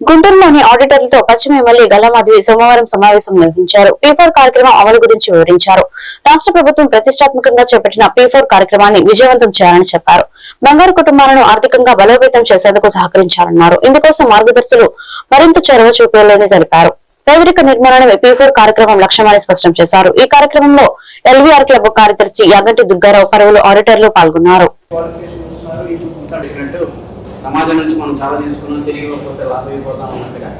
గుంటూరులోని ఆడిటర్లతో పశ్చిమ ఎమ్మెల్యే గల్లమాధవి సోమవారం సమావేశం నిర్వహించారు. పీ ఫోర్ కార్యక్రమం అమలు గురించి వివరించారు. రాష్ట్ర ప్రభుత్వం ప్రతిష్టాత్మకంగా చేపట్టిన పీ ఫోర్ కార్యక్రమాన్ని విజయవంతం చేయాలని చెప్పారు. బంగారు కుటుంబాలను ఆర్థికంగా బలోపేతం చేసేందుకు సహకరించాలన్నారు. ఇందుకోసం మార్గదర్శులు మరింత చొరవ చూపేయాలని తెలిపారు. పేదరిక నిర్మూలనమే పీ ఫోర్ కార్యక్రమం లక్ష్యమని స్పష్టం చేశారు. ఈ కార్యక్రమంలో ఎల్వీఆర్ క్లబ్ కార్యదర్శి యాగంటి దుగ్గారావు పరువులు ఆడిటర్లు పాల్గొన్నారు క్వాలిఫికేషన్ చూస్తున్నారు ఇటు కొంత డిఫరెంట్ సమాజం నుంచి మనం చాలా తీసుకున్నాం తిరిగి ఇవ్వకపోతే లాభం అయిపోతాం అన్నట్టుగా.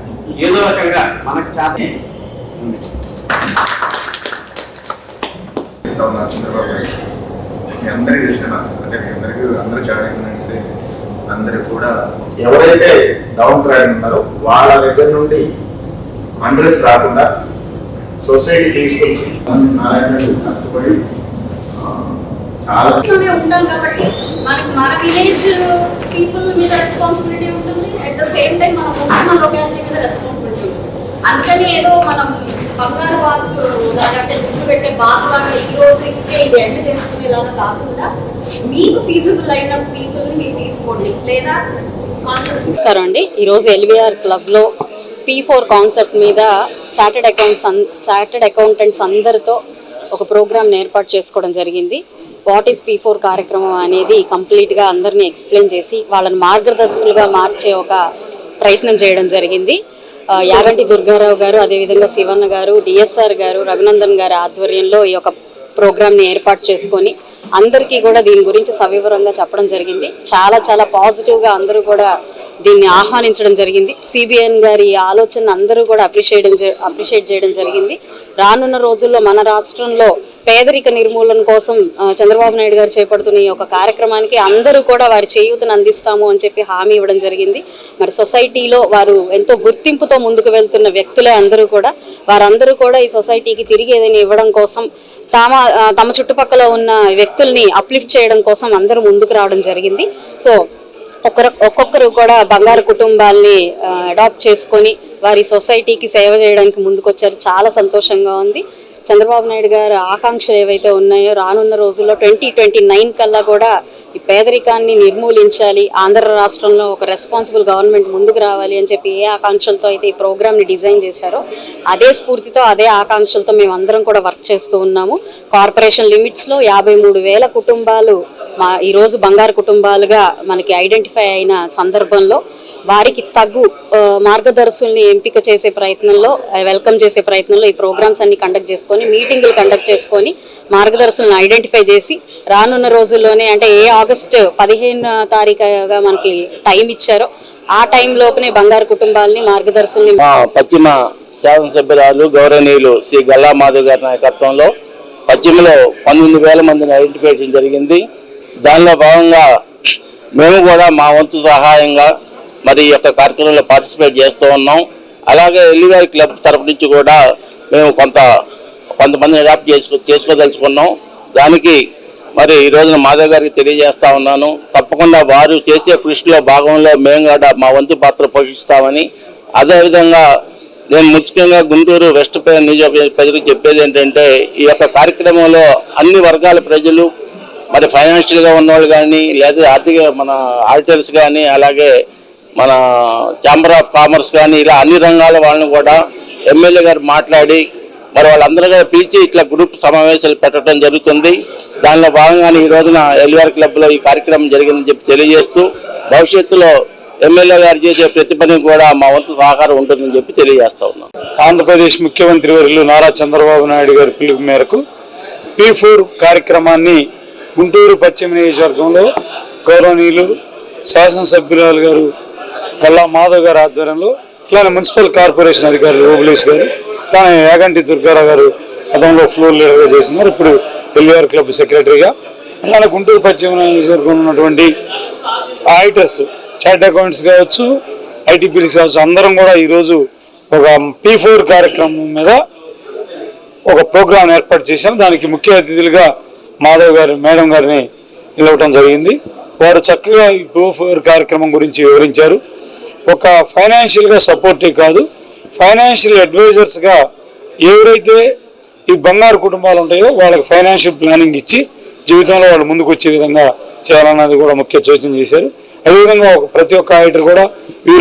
ఏదో రకంగా మనకు చేత అందరికీ తెలిసిన అంటే అందరికీ అందరూ ఎకనామిక్స్ అందరూ కూడా ఎవరైతే డౌన్ ట్రాక్ ఉన్నారో వాళ్ళ దగ్గర నుండి అండ్రెస్ రాకుండా సొసైటీ తీసుకుని నారాయణ కష్టపడి ఆ, చాలా లోనే ఉంటాం కాబట్టి మనకి మన విలేజ్ పీపుల్ మీద రెస్పాన్సిబిలిటీ ఉంటుంది. అట్ ద సేమ్ టైం మన ఉంటున్న లొకాలిటీ మీద రెస్పాన్సిబిలిటీ ఉంటుంది. అందుకని ఏదో మనం బంగారు బాతు లాగా అంటే పెట్టే బాత్ లాగా ఈ రోజు ఇంకే ఇది ఎండ్ చేసుకునేలాగా కాకుండా మీకు ఫీజిబుల్ అయిన పీపుల్ని మీరు తీసుకోండి. లేదా నమస్కారం అండి. ఈరోజు ఎల్విఆర్ క్లబ్లో పీ ఫోర్ కాన్సెప్ట్ మీద చార్టెడ్ అకౌంట్స్ చార్టెడ్ అకౌంటెంట్స్ అందరితో ఒక ప్రోగ్రామ్ ఏర్పాటు చేసుకోవడం జరిగింది. వాట్ ఈస్ పీ ఫోర్ కార్యక్రమం అనేది కంప్లీట్గా అందరినీ ఎక్స్ప్లెయిన్ చేసి వాళ్ళని మార్గదర్శులుగా మార్చే ఒక ప్రయత్నం చేయడం జరిగింది. యాగంటి దుర్గారావు గారు అదేవిధంగా శివన్న గారు డిఎస్ఆర్ గారు రఘునందన్ గారి ఆధ్వర్యంలో ఈ యొక్క ప్రోగ్రామ్ని ఏర్పాటు చేసుకొని అందరికీ కూడా దీని గురించి సవివరంగా చెప్పడం జరిగింది. చాలా చాలా పాజిటివ్గా అందరూ కూడా దీన్ని ఆహ్వానించడం జరిగింది. సిబిఎన్ గారి ఈ ఆలోచన అందరూ కూడా అప్రిషియేట్ అప్రిషియేట్ చేయడం జరిగింది. రానున్న రోజుల్లో మన రాష్ట్రంలో పేదరిక నిర్మూలన కోసం చంద్రబాబు నాయుడు గారు చేపడుతున్న ఈ యొక్క కార్యక్రమానికి అందరూ కూడా వారి చేయూతను అందిస్తాము అని చెప్పి హామీ ఇవ్వడం జరిగింది. మరి సొసైటీలో వారు ఎంతో గుర్తింపుతో ముందుకు వెళ్తున్న వ్యక్తులే అందరూ కూడా వారందరూ కూడా ఈ సొసైటీకి తిరిగి ఏదైనా ఇవ్వడం కోసం తమ తమ చుట్టుపక్కల ఉన్న వ్యక్తుల్ని అప్లిఫ్ట్ చేయడం కోసం అందరూ ముందుకు రావడం జరిగింది. సో ఒక్కరు ఒక్కొక్కరు కూడా బంగారు కుటుంబాల్ని అడాప్ట్ చేసుకొని వారి సొసైటీకి సేవ చేయడానికి ముందుకొచ్చారు. చాలా సంతోషంగా ఉంది. చంద్రబాబు నాయుడు గారు ఆకాంక్షలు ఏవైతే ఉన్నాయో రానున్న రోజుల్లో ట్వంటీ ట్వంటీ నైన్ కల్లా కూడా ఈ పేదరికాన్ని నిర్మూలించాలి ఆంధ్ర రాష్ట్రంలో ఒక రెస్పాన్సిబుల్ గవర్నమెంట్ ముందుకు రావాలి అని చెప్పి ఏ ఆకాంక్షలతో అయితే ఈ ప్రోగ్రామ్ని డిజైన్ చేశారో అదే స్ఫూర్తితో అదే ఆకాంక్షలతో మేము అందరం కూడా వర్క్ చేస్తూ ఉన్నాము. కార్పొరేషన్ లిమిట్స్లో యాభై మూడు వేల కుటుంబాలు మా ఈరోజు బంగారు కుటుంబాలుగా మనకి ఐడెంటిఫై అయిన సందర్భంలో వారికి తగు మార్గదర్శుల్ని ఎంపిక చేసే ప్రయత్నంలో వెల్కమ్ చేసే ప్రయత్నంలో ఈ ప్రోగ్రామ్స్ అన్ని కండక్ట్ చేసుకొని మీటింగులు కండక్ట్ చేసుకొని మార్గదర్శులను ఐడెంటిఫై చేసి రానున్న రోజుల్లోనే అంటే ఏ ఆగస్టు పదిహేను తారీఖుగా మనకి టైం ఇచ్చారో ఆ టైం బంగారు కుటుంబాలని మార్గదర్శుల్ని మా పశ్చిమ శాసనసభ్యురాలు గౌరవనీయులు శ్రీ గల్లా మాధవ్ గారి నాయకత్వంలో పశ్చిమలో పంతొమ్మిది వేల మందిని ఐడెంటిఫై చేయడం జరిగింది. దానిలో భాగంగా మేము కూడా మా వంతు సహాయంగా మరి ఈ యొక్క కార్యక్రమంలో పార్టిసిపేట్ చేస్తూ ఉన్నాం. అలాగే ఎల్లిగారి క్లబ్ తరపు నుంచి కూడా మేము కొంత కొంతమందిని అడాప్ట్ చేసుకో చేసుకోదలుచుకున్నాం. దానికి మరి ఈ రోజున మాధవ్ గారికి తెలియజేస్తా ఉన్నాను. తప్పకుండా వారు చేసే కృషిలో భాగంలో మేము కూడా మా వంతు పాత్ర పోషిస్తామని. అదేవిధంగా నేను ముఖ్యంగా గుంటూరు వెస్ట్ పే నియోజకవర్గ ప్రజలకు చెప్పేది ఏంటంటే ఈ యొక్క కార్యక్రమంలో అన్ని వర్గాల ప్రజలు మరి ఫైనాన్షియల్గా ఉన్నవాళ్ళు కానీ లేదా ఆర్థిక మన ఆడిటర్స్ కానీ అలాగే మన ఛాంబర్ ఆఫ్ కామర్స్ కానీ ఇలా అన్ని రంగాల వాళ్ళని కూడా ఎమ్మెల్యే గారు మాట్లాడి మరి వాళ్ళందరూ పిలిచి ఇట్లా గ్రూప్ సమావేశాలు పెట్టడం జరుగుతుంది. దానిలో భాగంగానే ఈ రోజున ఎల్ఆర్ క్లబ్లో ఈ కార్యక్రమం జరిగిందని చెప్పి తెలియజేస్తూ భవిష్యత్తులో ఎమ్మెల్యే గారు చేసే ప్రతి కూడా మా వంతు సహకారం ఉంటుందని చెప్పి తెలియజేస్తా ఉన్నాం. ఆంధ్రప్రదేశ్ ముఖ్యమంత్రి వర్యులు నారా చంద్రబాబు నాయుడు గారి పిలుపు మేరకు పీ ఫోర్ కార్యక్రమాన్ని గుంటూరు పశ్చిమ నియోజకవర్గంలో గౌరవనీయులు శాసనసభ్యురాలు గారు గల్లా మాధవ్ గారి ఆధ్వర్యంలో ఇట్లానే మున్సిపల్ కార్పొరేషన్ అధికారులు ఓబులేష్ గారు ఇట్లానే యాగంటి దుర్గారావు గారు గతంలో ఫ్లోర్ లీడర్గా చేస్తున్నారు ఇప్పుడు ఎల్ఆర్ క్లబ్ సెక్రటరీగా అట్లానే గుంటూరు పశ్చిమ నియోజకవర్గంలో ఉన్నటువంటి ఆడిటర్స్ చార్ట్ అకౌంట్స్ కావచ్చు ఐటీపీలు కావచ్చు అందరం కూడా ఈరోజు ఒక పీ ఫోర్ కార్యక్రమం మీద ఒక ప్రోగ్రాం ఏర్పాటు చేశాను దానికి ముఖ్య అతిథులుగా మాధవ్ గారు మేడం గారిని నిలవటం జరిగింది. వారు చక్కగా ఈ పీ ఫోర్ కార్యక్రమం గురించి వివరించారు. ఒక ఫైనాన్షియల్గా సపోర్టివ్ కాదు. ఫైనాన్షియల్ అడ్వైజర్స్గా ఎవరైతే ఈ బంగారు కుటుంబాలు ఉంటాయో వాళ్ళకి ఫైనాన్షియల్ ప్లానింగ్ ఇచ్చి జీవితంలో వాళ్ళు ముందుకు వచ్చే విధంగా చేయాలన్నది కూడా ముఖ్య సూచన చేశారు. అదేవిధంగా ఒక ప్రతి ఒక్క ఆడిటర్ కూడా